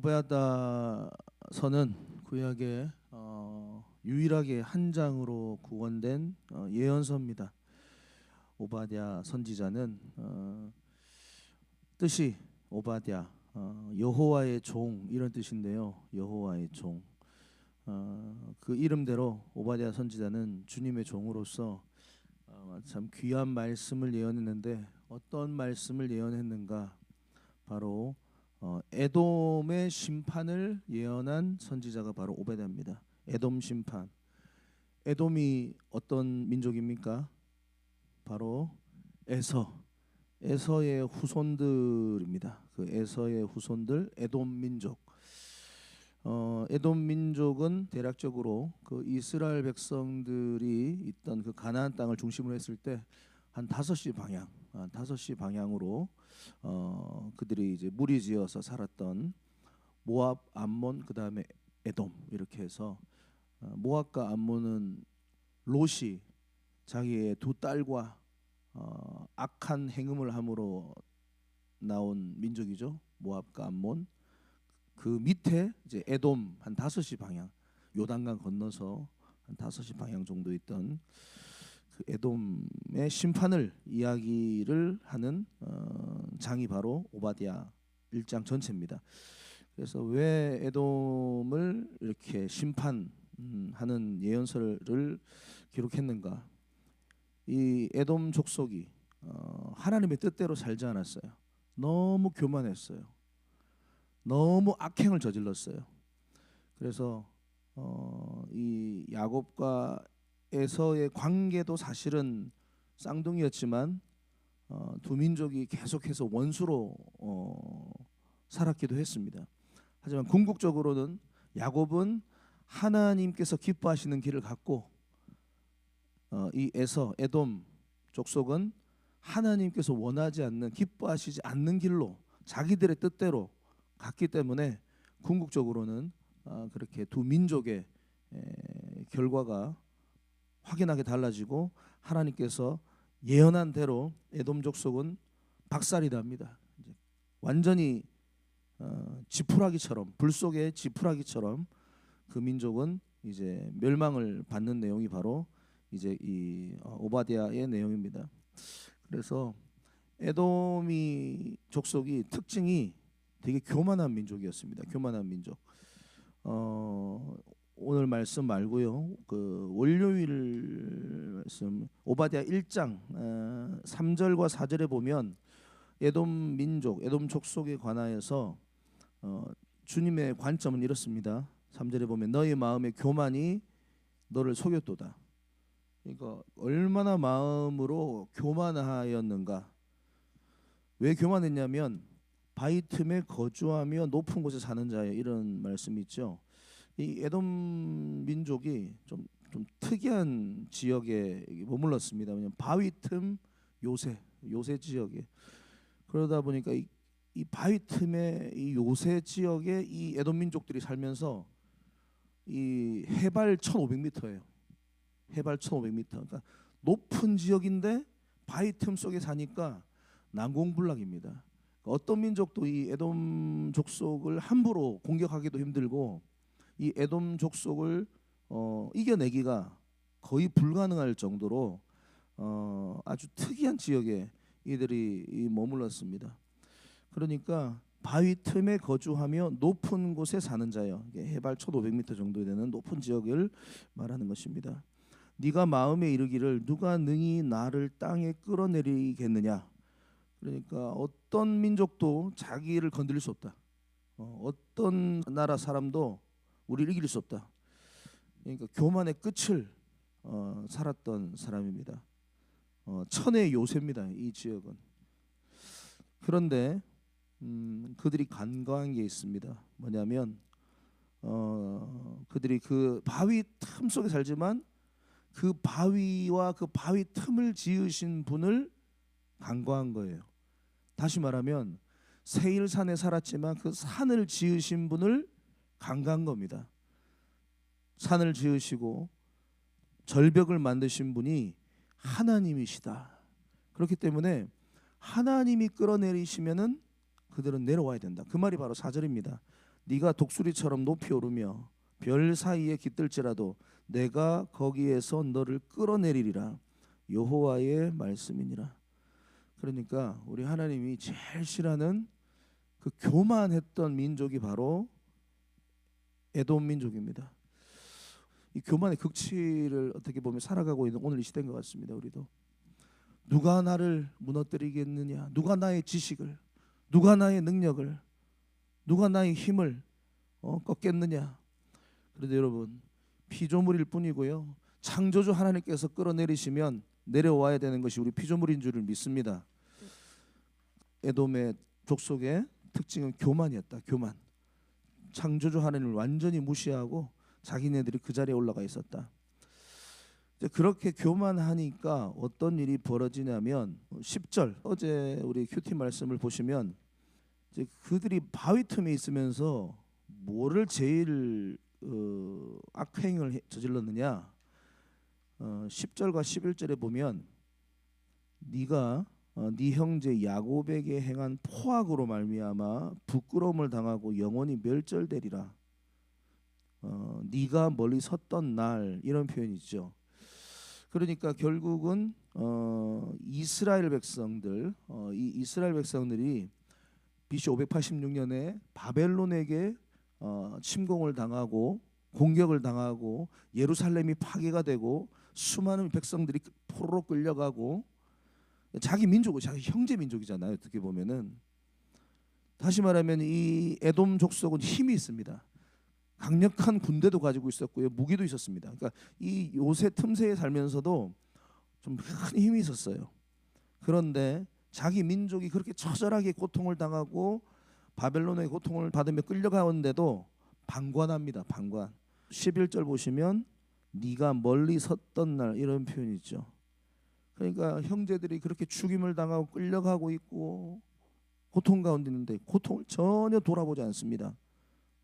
오베아다서는 구약의 어, 유일하게 한 장으로 구원된 어, 예언서입니다. 오바댜 선지자는 어, 뜻이 오바댜 어, 여호와의 종 이런 뜻인데요. 여호와의 종. 어, 그 이름대로 오바댜 선지자는 주님의 종으로서 어, 참 귀한 말씀을 예언했는데 어떤 말씀을 예언했는가? 바로 어, 에돔의 심판을 예언한 선지자가 바로 오베다입니다. 에돔 심판. 에돔이 어떤 민족입니까? 바로 에서. 에서의 후손들입니다. 그 에서의 후손들 에돔 민족. 어, 에돔 민족은 대략적으로 그 이스라엘 백성들이 있던 그 가나안 땅을 중심으로 했을 때한 다섯 시 방향, 한 다섯 시 방향으로 어, 그들이 이제 무리지어서 살았던 모압, 암몬, 그 다음에 에돔 이렇게 해서 어, 모압과 암몬은 롯이 자기의 두 딸과 어, 악한 행음을 함으로 나온 민족이죠. 모압과 암몬. 그 밑에 이제 에돔 한 다섯 시 방향, 요단강 건너서 한 다섯 시 방향 정도 있던 그 에돔의 심판을 이야기를 하는 어, 장이 바로 오바디아 1장 전체입니다. 그래서 왜 에돔을 이렇게 심판하는 예언서를 기록했는가? 이 에돔 족속이 어, 하나님의 뜻대로 살지 않았어요. 너무 교만했어요. 너무 악행을 저질렀어요. 그래서 어, 이 야곱과 에서의 관계도 사실은 쌍둥이였지만 어, 두 민족이 계속해서 원수로 어, 살았기도 했습니다. 하지만 궁극적으로는 야곱은 하나님께서 기뻐하시는 길을 갔고 어, 이 에서 에돔 족속은 하나님께서 원하지 않는 기뻐하시지 않는 길로 자기들의 뜻대로 갔기 때문에 궁극적으로는 어, 그렇게 두 민족의 에, 결과가 확연하게 달라지고 하나님께서 예언한 대로 에돔 족속은 박살이 납니다. 완전히 어, 지푸라기처럼 불 속의 지푸라기처럼 그 민족은 이제 멸망을 받는 내용이 바로 이제 이 어, 오바디아의 내용입니다. 그래서 에돔이 족속이 특징이 되게 교만한 민족이었습니다. 교만한 민족. 어, 말씀 말고요. 그 월요일 말씀 오바디아 1장 어, 3절과 4절에 보면 에돔 민족, 에돔 족속에 관하여서 어, 주님의 관점은 이렇습니다. 3절에 보면 너희 마음의 교만이 너를 속였도다. 그러니까 얼마나 마음으로 교만하였는가? 왜 교만했냐면 바위 틈에 거주하며 높은 곳에 사는 자의 이런 말씀이 있죠. 이 에돔 민족이 좀, 좀 특이한 지역에 머물렀습니다. 왜냐면 바위 틈 요새 요새 지역에 그러다 보니까 이, 이 바위 틈에 이 요새 지역에 이 에돔 민족들이 살면서 이 해발 1,500m예요. 해발 1,500m. 그러니까 높은 지역인데 바위 틈 속에 사니까 난공불락입니다. 그러니까 어떤 민족도 이 에돔 족속을 함부로 공격하기도 힘들고 이 에돔 족속을 어, 이겨내기가 거의 불가능할 정도로 어, 아주 특이한 지역에 이들이 이 머물렀습니다. 그러니까 바위 틈에 거주하며 높은 곳에 사는 자요. 해발 1,500m 정도 되는 높은 지역을 말하는 것입니다. 네가 마음에 이르기를 누가 능히 나를 땅에 끌어내리겠느냐. 그러니까 어떤 민족도 자기를 건드릴 수 없다. 어, 어떤 나라 사람도 우리를 이길 수 없다. 그러니까 교만의 끝을 어, 살았던 사람입니다. 어, 천의 요새입니다. 이 지역은. 그런데 음, 그들이 간과한 게 있습니다. 뭐냐면 어, 그들이 그 바위 틈 속에 살지만 그 바위와 그 바위 틈을 지으신 분을 간과한 거예요. 다시 말하면 세일산에 살았지만 그 산을 지으신 분을 간과한 겁니다. 산을 지으시고 절벽을 만드신 분이 하나님이시다. 그렇기 때문에 하나님이 끌어내리시면은 그들은 내려와야 된다. 그 말이 바로 사절입니다. 네가 독수리처럼 높이 오르며 별 사이에 깃들지라도 내가 거기에서 너를 끌어내리리라 여호와의 말씀이니라. 그러니까 우리 하나님이 제일 싫어하는 그 교만했던 민족이 바로 에돔 민족입니다. 이 교만의 극치를 어떻게 보면 살아가고 있는 오늘 이 시대인 것 같습니다. 우리도 누가 나를 무너뜨리겠느냐? 누가 나의 지식을, 누가 나의 능력을, 누가 나의 힘을 어, 꺾겠느냐? 그런데 여러분 피조물일 뿐이고요. 창조주 하나님께서 끌어내리시면 내려와야 되는 것이 우리 피조물인 줄을 믿습니다. 에돔의 족속의 특징은 교만이었다. 교만. 창조주 하나님을 완전히 무시하고 자기네들이 그 자리에 올라가 있었다. 그렇게 교만하니까 어떤 일이 벌어지냐면 10절 어제 우리 큐티 말씀을 보시면 그들이 바위 틈에 있으면서 뭐를 제일 어, 악행을 저질렀느냐 어, 10절과 11절에 보면 네가 어, 네 형제 야곱에게 행한 포악으로 말미암아 부끄러움을 당하고 영원히 멸절되리라. 어, 네가 멀리 섰던 날 이런 표현이죠. 그러니까 결국은 어, 이스라엘 백성들, 어, 이 이스라엘 백성들이 BC 586년에 바벨론에게 어, 침공을 당하고 공격을 당하고 예루살렘이 파괴가 되고 수많은 백성들이 포로로 끌려가고 자기 민족은 자기 형제 민족이잖아요. 어떻게 보면은 다시 말하면 이 에돔 족속은 힘이 있습니다. 강력한 군대도 가지고 있었고요, 무기도 있었습니다. 그러니까 이 요새 틈새에 살면서도 좀 큰 힘이 있었어요. 그런데 자기 민족이 그렇게 처절하게 고통을 당하고 바벨론의 고통을 받으며 끌려가는데도 방관합니다. 방관. 11절 보시면 네가 멀리 섰던 날 이런 표현이 있죠. 그러니까 형제들이 그렇게 죽임을 당하고 끌려가고 있고 고통 가운데 있는데 고통을 전혀 돌아보지 않습니다.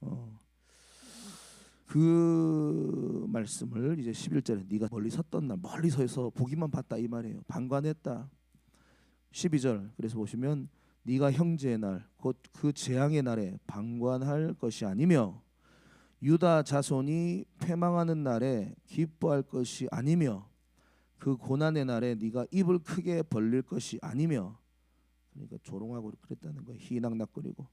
어. 그 말씀을 이제 11절에 네가 멀리 섰던 날 멀리 서서 보기만 봤다 이 말이에요. 방관했다. 12절 그래서 보시면 네가 형제의 날 곧 그 재앙의 날에 방관할 것이 아니며 유다 자손이 패망하는 날에 기뻐할 것이 아니며 그 고난의 날에 네가 입을 크게 벌릴 것이 아니며 그러니까 조롱하고 그랬다는 거예요. 희낙낙거리고.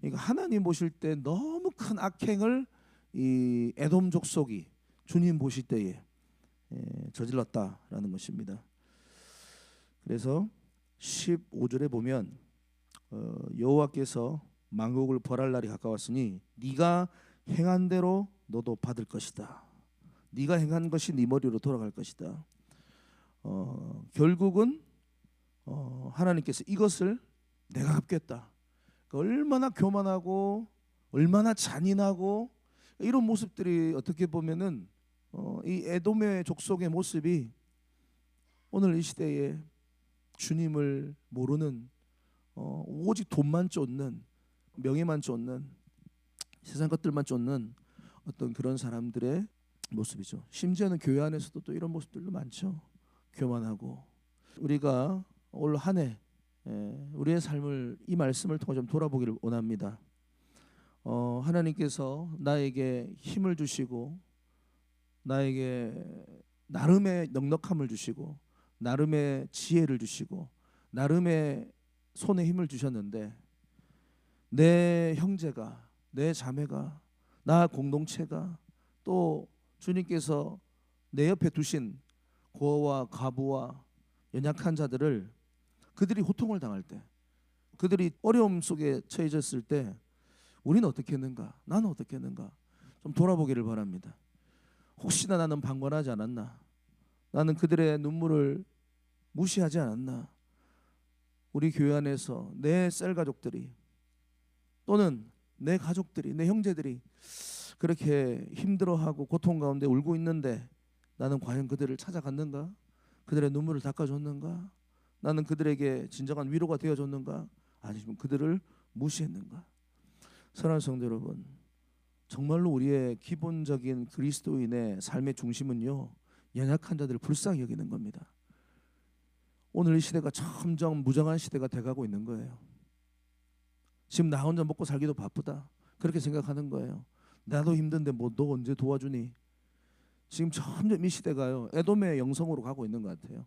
그러니까 하나님 보실 때 너무 큰 악행을 이 에돔 족속이 주님 보실 때에 예, 저질렀다라는 것입니다. 그래서 15절에 보면 어, 여호와께서 만국을 벌할 날이 가까웠으니 네가 행한 대로 너도 받을 것이다. 네가 행한 것이 네 머리로 돌아갈 것이다. 어, 결국은 어, 하나님께서 이것을 내가 갚겠다. 그러니까 얼마나 교만하고 얼마나 잔인하고 이런 모습들이 어떻게 보면은 어, 이 에돔의 족속의 모습이 오늘 이 시대에 주님을 모르는 어, 오직 돈만 쫓는 명예만 쫓는 세상 것들만 쫓는 어떤 그런 사람들의 모습이죠. 심지어는 교회 안에서도 또 이런 모습들도 많죠. 교만하고 우리가 올 한해 예, 우리의 삶을 이 말씀을 통해 좀 돌아보기를 원합니다. 어, 하나님께서 나에게 힘을 주시고 나에게 나름의 넉넉함을 주시고 나름의 지혜를 주시고 나름의 손에 힘을 주셨는데 내 형제가 내 자매가 나 공동체가 또 주님께서 내 옆에 두신 고아와 가부와 연약한 자들을 그들이 호통을 당할 때 그들이 어려움 속에 처해졌을 때 우리는 어떻게 했는가? 나는 어떻게 했는가? 좀 돌아보기를 바랍니다. 혹시나 나는 방관하지 않았나? 나는 그들의 눈물을 무시하지 않았나? 우리 교회 안에서 내 셀 가족들이 또는 내 가족들이 내 형제들이 그렇게 힘들어하고 고통 가운데 울고 있는데 나는 과연 그들을 찾아갔는가? 그들의 눈물을 닦아줬는가? 나는 그들에게 진정한 위로가 되어줬는가? 아니면 그들을 무시했는가? 사랑하는 성도 여러분, 정말로 우리의 기본적인 그리스도인의 삶의 중심은요 연약한 자들을 불쌍히 여기는 겁니다. 오늘 이 시대가 점점 무정한 시대가 돼가고 있는 거예요. 지금 나 혼자 먹고 살기도 바쁘다. 그렇게 생각하는 거예요. 나도 힘든데 뭐 너 언제 도와주니? 지금 점점 이 시대가요 에돔의 영성으로 가고 있는 것 같아요.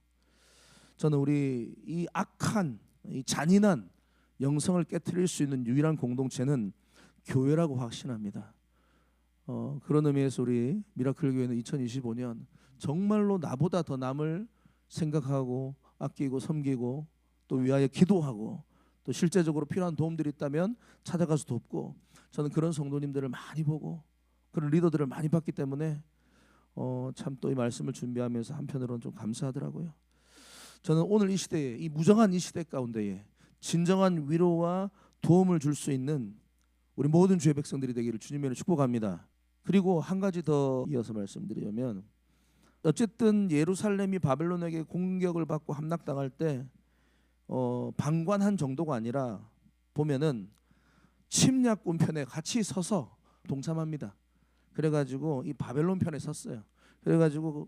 저는 우리 이 악한 이 잔인한 영성을 깨뜨릴 수 있는 유일한 공동체는 교회라고 확신합니다. 어, 그런 의미에서 우리 미라클 교회는 2025년 정말로 나보다 더 남을 생각하고 아끼고 섬기고 또 위하여 기도하고 또 실제적으로 필요한 도움들이 있다면 찾아가서 돕고 저는 그런 성도님들을 많이 보고 그런 리더들을 많이 봤기 때문에 어, 참 또 이 말씀을 준비하면서 한편으로는 좀 감사하더라고요. 저는 오늘 이 시대에 이 무정한 이 시대 가운데에 진정한 위로와 도움을 줄 수 있는 우리 모든 주의 백성들이 되기를 주님의 축복합니다. 그리고 한 가지 더 이어서 말씀드리면 어쨌든 예루살렘이 바벨론에게 공격을 받고 함락당할 때 어, 방관한 정도가 아니라 보면은 침략군 편에 같이 서서 동참합니다. 그래가지고 이 바벨론 편에 섰어요. 그래가지고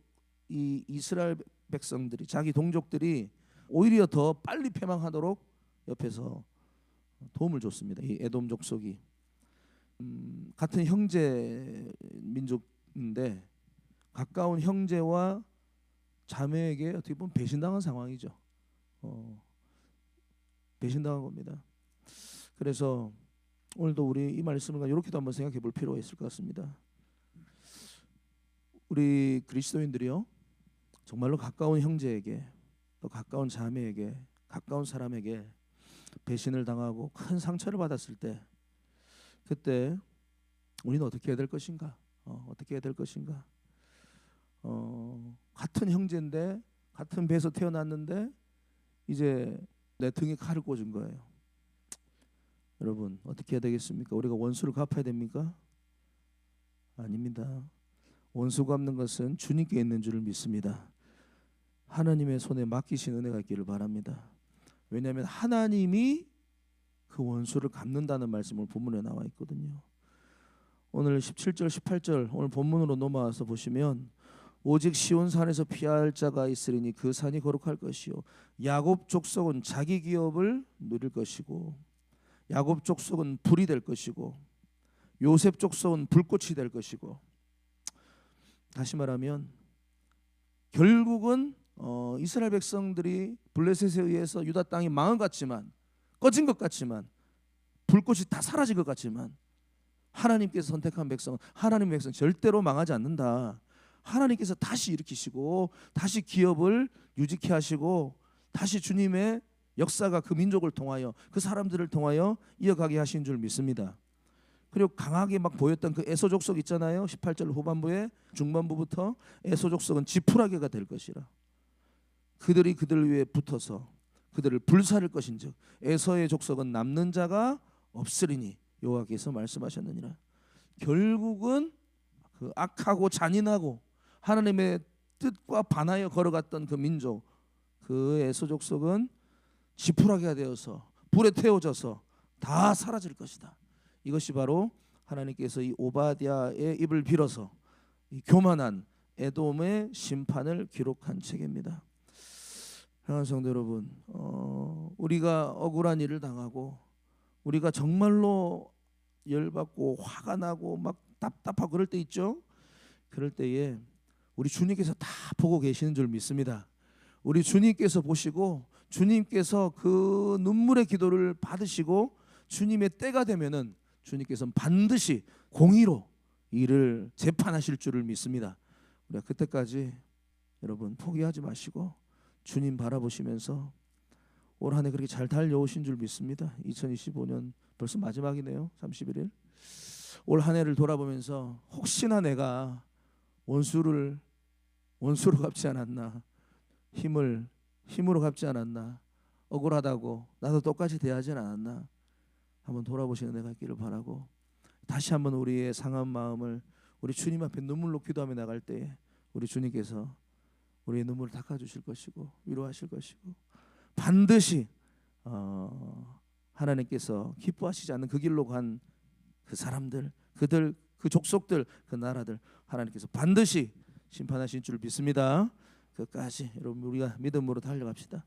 이 이스라엘 백성들이 자기 동족들이 오히려 더 빨리 패망하도록 옆에서 도움을 줬습니다. 이 에돔 족속이 음, 같은 형제 민족인데 가까운 형제와 자매에게 어떻게 보면 배신당한 상황이죠. 어, 배신당한 겁니다. 그래서 오늘도 우리 이 말씀을 이렇게도 한번 생각해 볼 필요가 있을 것 같습니다. 우리 그리스도인들이요 정말로 가까운 형제에게 또 가까운 자매에게 가까운 사람에게 배신을 당하고 큰 상처를 받았을 때 그때 우리는 어떻게 해야 될 것인가? 어, 어떻게 해야 될 것인가? 어, 같은 형제인데 같은 배에서 태어났는데 이제 내 등에 칼을 꽂은 거예요. 여러분 어떻게 해야 되겠습니까? 우리가 원수를 갚아야 됩니까? 아닙니다. 원수 갚는 것은 주님께 있는 줄을 믿습니다. 하나님의 손에 맡기신 은혜가 있기를 바랍니다. 왜냐하면 하나님이 그 원수를 갚는다는 말씀을 본문에 나와 있거든요. 오늘 17절 18절 오늘 본문으로 넘어와서 보시면 오직 시온 산에서 피할 자가 있으리니 그 산이 거룩할 것이요 야곱 족속은 자기 기업을 누릴 것이고 야곱 족속은 불이 될 것이고 요셉 족속은 불꽃이 될 것이고 다시 말하면 결국은 어, 이스라엘 백성들이 블레셋에 의해서 유다 땅이 망한 것 같지만 꺼진 것 같지만 불꽃이 다 사라진 것 같지만 하나님께서 선택한 백성은 하나님의 백성 절대로 망하지 않는다. 하나님께서 다시 일으키시고 다시 기업을 유지케 하시고 다시 주님의 역사가 그 민족을 통하여 그 사람들을 통하여 이어가게 하신 줄 믿습니다. 그리고 강하게 막 보였던 그 에소 족속 있잖아요. 18절 후반부에 중반부부터 에소 족속은 지푸라기가 될 것이라. 그들이 그들 위에 붙어서 그들을 불사를 것인즉 에서의 족속은 남는 자가 없으리니 여호와께서 말씀하셨느니라. 결국은 그 악하고 잔인하고 하나님의 뜻과 반하여 걸어갔던 그 민족 그 에서 족속은 지푸라기가 되어서 불에 태워져서 다 사라질 것이다. 이것이 바로 하나님께서 이 오바댜의 입을 빌어서 이 교만한 에돔의 심판을 기록한 책입니다. 사랑하는 성도 여러분, 어, 우리가 억울한 일을 당하고 우리가 정말로 열받고 화가 나고 막 답답하고 그럴 때 있죠. 그럴 때에 우리 주님께서 다 보고 계시는 줄 믿습니다. 우리 주님께서 보시고 주님께서 그 눈물의 기도를 받으시고 주님의 때가 되면은 주님께서는 반드시 공의로 이를 재판하실 줄을 믿습니다. 우리가 그때까지 여러분 포기하지 마시고 주님 바라보시면서 올 한해 그렇게 잘 달려오신 줄 믿습니다. 2025년 벌써 마지막이네요. 31일. 올 한 해를 돌아보면서 혹시나 내가 원수를 원수로 갚지 않았나 힘을 힘으로 갚지 않았나 억울하다고 나도 똑같이 대하지 않았나 한번 돌아보시는 내가 있기를 바라고 다시 한번 우리의 상한 마음을 우리 주님 앞에 눈물로 기도하며 나갈 때 우리 주님께서 우리의 눈물을 닦아주실 것이고 위로하실 것이고 반드시 어, 하나님께서 기뻐하시지 않는 그 길로 간 그 사람들 그들 그 족속들 그 나라들 하나님께서 반드시 심판하신 줄 믿습니다. 끝까지 여러분 우리가 믿음으로 달려갑시다.